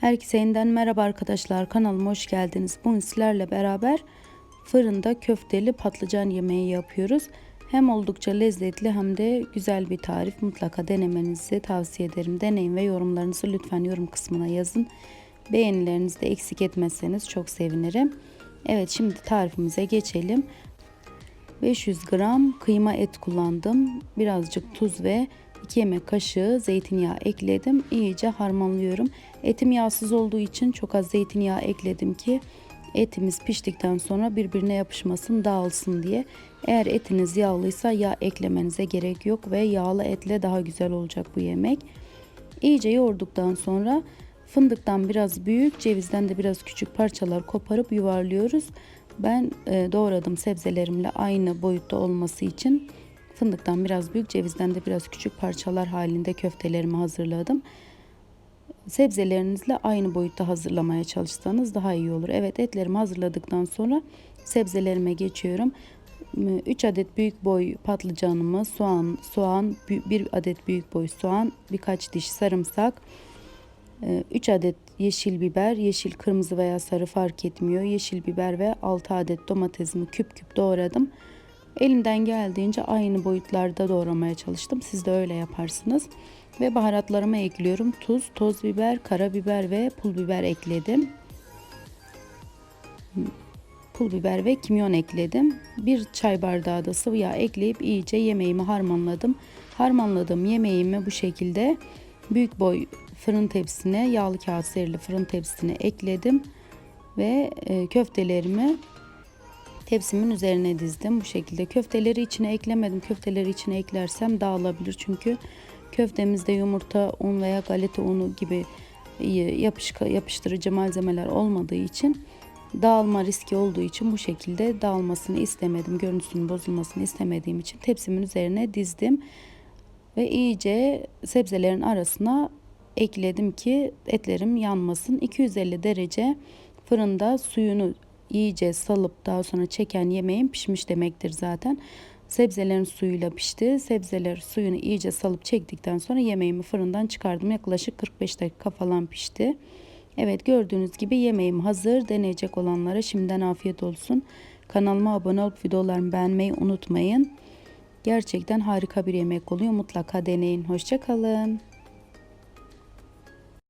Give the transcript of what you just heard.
Herkese yeniden merhaba arkadaşlar kanalıma hoş geldiniz. Bugün sizlerle beraber fırında köfteli patlıcan yemeği yapıyoruz. Hem oldukça lezzetli hem de güzel bir tarif. Mutlaka denemenizi tavsiye ederim. Deneyin ve yorumlarınızı lütfen yorum kısmına yazın. Beğenilerinizi de eksik etmezseniz çok sevinirim. Evet şimdi tarifimize geçelim. 500 gram kıyma et kullandım. Birazcık tuz ve 2 yemek kaşığı zeytinyağı ekledim. İyice harmanlıyorum. Etim yağsız olduğu için çok az zeytinyağı ekledim ki etimiz piştikten sonra birbirine yapışmasın, dağılsın diye. Eğer etiniz yağlıysa yağ eklemenize gerek yok ve yağlı etle daha güzel olacak bu yemek. İyice yoğurduktan sonra fındıktan biraz büyük, cevizden de biraz küçük parçalar koparıp yuvarlıyoruz. Ben e, doğradım sebzelerimle aynı boyutta olması için fındıktan biraz büyük, cevizden de biraz küçük parçalar halinde köftelerimi hazırladım. Sebzelerinizle aynı boyutta hazırlamaya çalışsanız daha iyi olur. Evet etlerimi hazırladıktan sonra sebzelerime geçiyorum. 3 adet büyük boy patlıcanımı, soğan, soğan, 1 adet büyük boy soğan, birkaç diş sarımsak, 3 adet yeşil biber, yeşil, kırmızı veya sarı fark etmiyor. Yeşil biber ve 6 adet domatesimi küp küp doğradım. Elimden geldiğince aynı boyutlarda doğramaya çalıştım. Siz de öyle yaparsınız. Ve baharatlarımı ekliyorum. Tuz, toz biber, karabiber ve pul biber ekledim. Pul biber ve kimyon ekledim. Bir çay bardağı da sıvı yağ ekleyip iyice yemeğimi harmanladım. Harmanladığım yemeğimi bu şekilde büyük boy fırın tepsisine, yağlı kağıt serili fırın tepsisine ekledim. Ve e, köftelerimi tepsimin üzerine dizdim bu şekilde. Köfteleri içine eklemedim. Köfteleri içine eklersem dağılabilir çünkü köftemizde yumurta, un veya galeta unu gibi yapışka, yapıştırıcı malzemeler olmadığı için dağılma riski olduğu için bu şekilde dağılmasını istemedim. Görüntüsünün bozulmasını istemediğim için tepsimin üzerine dizdim. Ve iyice sebzelerin arasına ekledim ki etlerim yanmasın. 250 derece fırında suyunu iyice salıp daha sonra çeken yemeğin pişmiş demektir zaten. Sebzelerin suyuyla pişti. Sebzeler suyunu iyice salıp çektikten sonra yemeğimi fırından çıkardım. Yaklaşık 45 dakika falan pişti. Evet gördüğünüz gibi yemeğim hazır. Deneyecek olanlara şimdiden afiyet olsun. Kanalıma abone olup videolarımı beğenmeyi unutmayın. Gerçekten harika bir yemek oluyor. Mutlaka deneyin. Hoşçakalın.